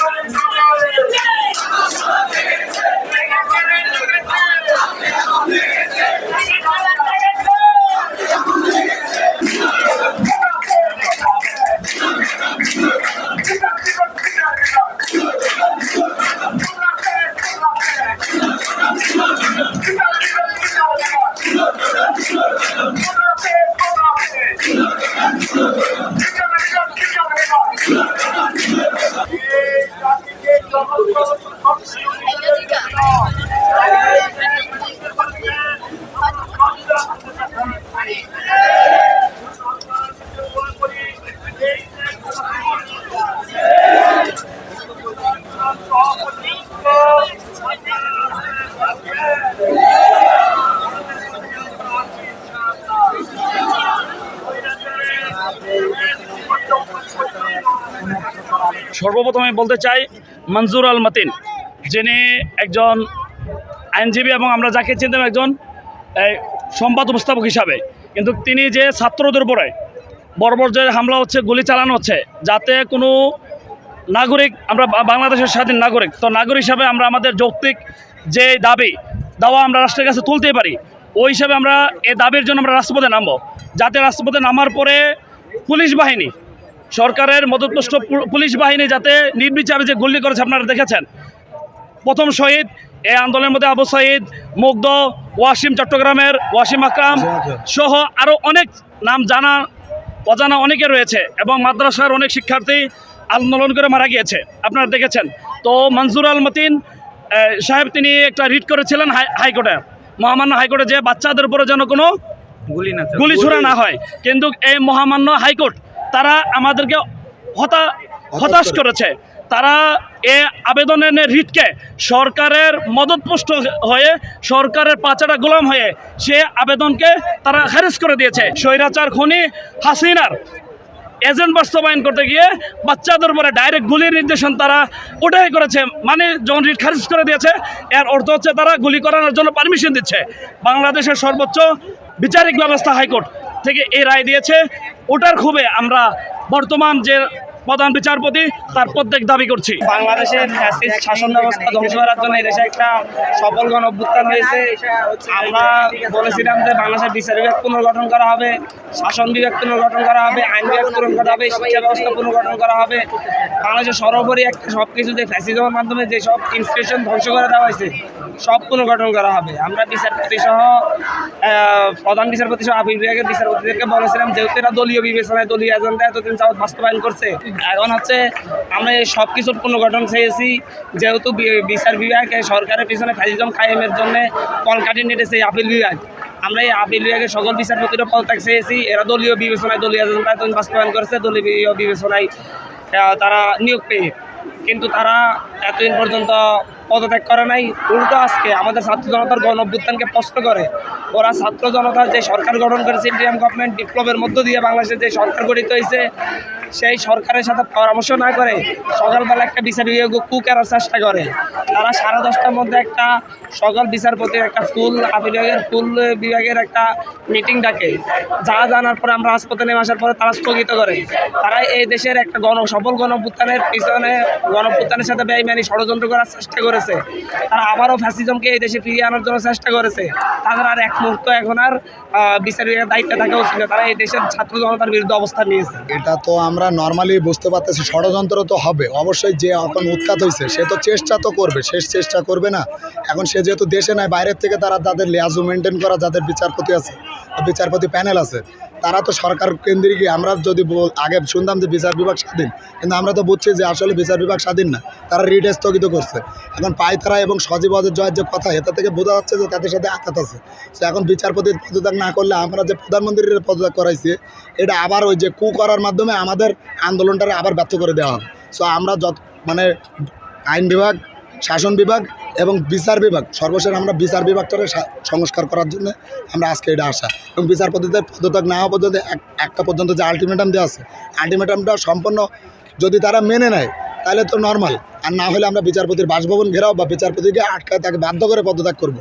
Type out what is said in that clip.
Valentine's Day. সর্বপ্রথম আমি বলতে চাই মঞ্জুর আল মতিন, যিনি একজন আইনজীবী এবং আমরা যাকে চিনতাম একজন সংবাদ উপস্থাপক হিসাবে। কিন্তু তিনি যে ছাত্রদের উপরে বর্বর যে হামলা হচ্ছে, গুলি চালানো হচ্ছে, যাতে কোনো নাগরিক, আমরা বাংলাদেশের স্বাধীন নাগরিক, তো নাগরিক হিসাবে আমরা আমাদের যৌক্তিক যে দাবি, দাওয়া আমরা রাষ্ট্রের কাছে তুলতে পারি, ওই হিসাবে আমরা এই দাবির জন্য আমরা রাষ্ট্রপথে নামবো। যাতে রাষ্ট্রপথে নামার পরে পুলিশ বাহিনী সরকারের মদতপুষ্ট পুলিশ বাহিনী যাতে নির্বিচারে যে গুলি করেছে আপনারা দেখেছেন? প্রথম শহীদ এই আন্দোলনের মধ্যে আবু সাইদ মুগ্ধ ওয়াসিম চট্টগ্রামের ওয়াসিম আকরাম সহ আরও অনেক নাম জানা অজানা অনেকে রয়েছে এবং মাদ্রাসার অনেক শিক্ষার্থী আন্দোলন করে মারা গিয়েছে। আপনারা দেখেছেন? তো মনজুর আল মতিন সাহেব তিনি একটা রিট করেছিলেন হাই হাইকোর্টে। মহামান্য হাইকোর্টে যে বাচ্চাদের উপরে যেন কোনো গুলি না গুলি ছোড়া না হয়। কিন্তু এই মহামান্য হাইকোর্ট তারা আমাদেরকে হতা হতাশ করেছে। তারা এ আবেদনের রিটকে সরকারের মদতপুষ্ট হয়ে সরকারের পাচাটা গোলাম হয়ে সে আবেদনকে তারা খারিজ করে দিয়েছে। স্বৈরাচার খনি হাসিনার এজেন্ট বাস্তবায়ন করতে গিয়ে বাচ্চাদের উপরে ডাইরেক্ট গুলির নির্দেশন তারা ওটাই করেছে। মানে যখন রিট খারিজ করে দিয়েছে এর অর্থ হচ্ছে তারা গুলি করানোর জন্য পারমিশন দিচ্ছে। বাংলাদেশের সর্বোচ্চ বিচারিক ব্যবস্থা হাইকোর্ট। থেকে এই রায় দিয়েছে। ওটার খুবই আমরা বর্তমান যে প্রধান বিচারপতি তার প্রত্যেক দাবি করছি। বাংলাদেশের শাসন ব্যবস্থা ধ্বংস করার জন্য এদেশে একটা সফল গণ অভ্যুত্থান হয়েছে। আমরা বলেছিলাম যে বাংলাদেশের বিচার বিভাগ পুনর্গঠন করা হবে, শাসন বিভাগ পুনর্গঠন করা হবে, আইন বিভাগ পুনর্গঠন করা হবে, শিক্ষা ব্যবস্থা পুনর্গঠন করা হবে। বাংলাদেশের সর্বোপরি একটা সব কিছু যে ফ্যাসিজমের মাধ্যমে যে সব ইনস্টিটিউশন ধ্বংস করে দেওয়া হয়েছে, সব পুনর্গঠন করা হবে। আমরা বিচারপতি সহ প্রধান বিচারপতি সহ, আপিল বিভাগের বিচারপতিদেরকে বলেছিলাম, যেহেতু এরা দলীয় বিবেচনায়, দলীয় এজেন্ডা এতদিন যাবৎ বাস্তবায়ন করছে এখন হচ্ছে আমরা এই সব কিছুর পুনর্গঠন চেয়েছি, যেহেতু বিচার বিভাগ সরকারের পিছনে ফ্যাসিজম কায়েমের জন্য কলকাঠি নেটেছে আপিল বিভাগ। আমরা এই আপিল বিভাগে সকল বিচারপতিরও পদত্যাগ চেয়েছি, এরা দলীয় বিবেচনায় দলীয় বাস্তবায়ন করেছে, দলীয় বিবেচনায় তারা নিয়োগ পেয়ে। কিন্তু তারা এতদিন পর্যন্ত পদত্যাগ করে নাই। উল্টো আজকে আমাদের ছাত্র জনতার গণ অভ্যুত্থানকে প্রশ্ন করে, ওরা ছাত্র জনতা যে সরকার গঠন করেছে, ইন্ডিয়ান গভর্নমেন্ট বিপ্লবের মধ্য দিয়ে বাংলাদেশে যে সরকার গঠিত হয়েছে, সেই সরকারের সাথে পরামর্শ না করে সকালবেলা একটা বিচার বিভাগ কু করার চেষ্টা করে। তারা সাড়ে দশটার মধ্যে একটা সকল বিচারপতির একটা ফুল বিভাগের ফুল বিভাগের একটা মিটিং ডাকে। যা জানার পরে আমরা হাসপাতালে নেমে আসার পরে তারা স্থগিত করে। তারা এই দেশের একটা গণ, সফল গণভুত্থানের পিছনে গণভুত্থানের সাথে বেইমানি ষড়যন্ত্র করার চেষ্টা করেছে। তারা আবারও ফ্যাসিজমকে এই দেশে ফিরিয়ে আনার জন্য চেষ্টা করেছে। তাদের আর এক মুহূর্ত এখন আর আহ, বিচার বিভাগের দায়িত্বে থাকা উচিত তারা এই দেশের ছাত্র জনতার বিরুদ্ধে অবস্থান নিয়েছে। এটা তো আমরা নর্মালি বুঝতে পারতেছি ষড়যন্ত্র তো হবে। অবশ্যই যে এখন উৎখাত হয়েছে সে তো চেষ্টা তো করবে শেষ চেষ্টা করবে না। এখন সে যেহেতু দেশে নাই বাইরের থেকে তারা তাদের লেয়াজু মেনটেন করা যাদের বিচারপতি আছে। বিচারপতি প্যানেল আছে, তারা তো সরকার কেন্দ্রিক আমরা যদি আগে শুনতাম যে বিচার বিভাগ স্বাধীন, কিন্তু আমরা তো বুঝছি যে আসলে বিচার বিভাগ স্বাধীন না, তারা রিট স্থগিত করছে। এখন পাইতারা এবং সজীব জয়ের যে কথা, এটা থেকে বোঝা যাচ্ছে যে তাদের সাথে আঘাত আছে। তো এখন বিচারপতির পদত্যাগ না করলে আমরা যে প্রধানমন্ত্রীর পদত্যাগ করাইছি, এটা আবার ওই যে কু করার মাধ্যমে আমাদের আন্দোলনটারে আবার ব্যর্থ করে দেওয়া হবে। সো আমরা যত মানে আইন বিভাগ শাসন বিভাগ এবং বিচার বিভাগ, সর্বশেষ আমরা বিচার বিভাগটারে সা- সংস্কার করার জন্য আমরা আজকে এটা আসা। এবং বিচারপতিদের পদত্যাগ না হওয়া পর্যন্ত একটা পর্যন্ত যে আলটিমেটাম দেওয়া আছে আলটিমেটামটা সম্পূর্ণ যদি তারা মেনে নেয়, তাহলে তো নর্মাল আর না হলে আমরা বিচারপতির বাসভবন ঘেরাও বা বিচারপতিকে আটকায় তাকে বাধ্য করে পদত্যাগ করব।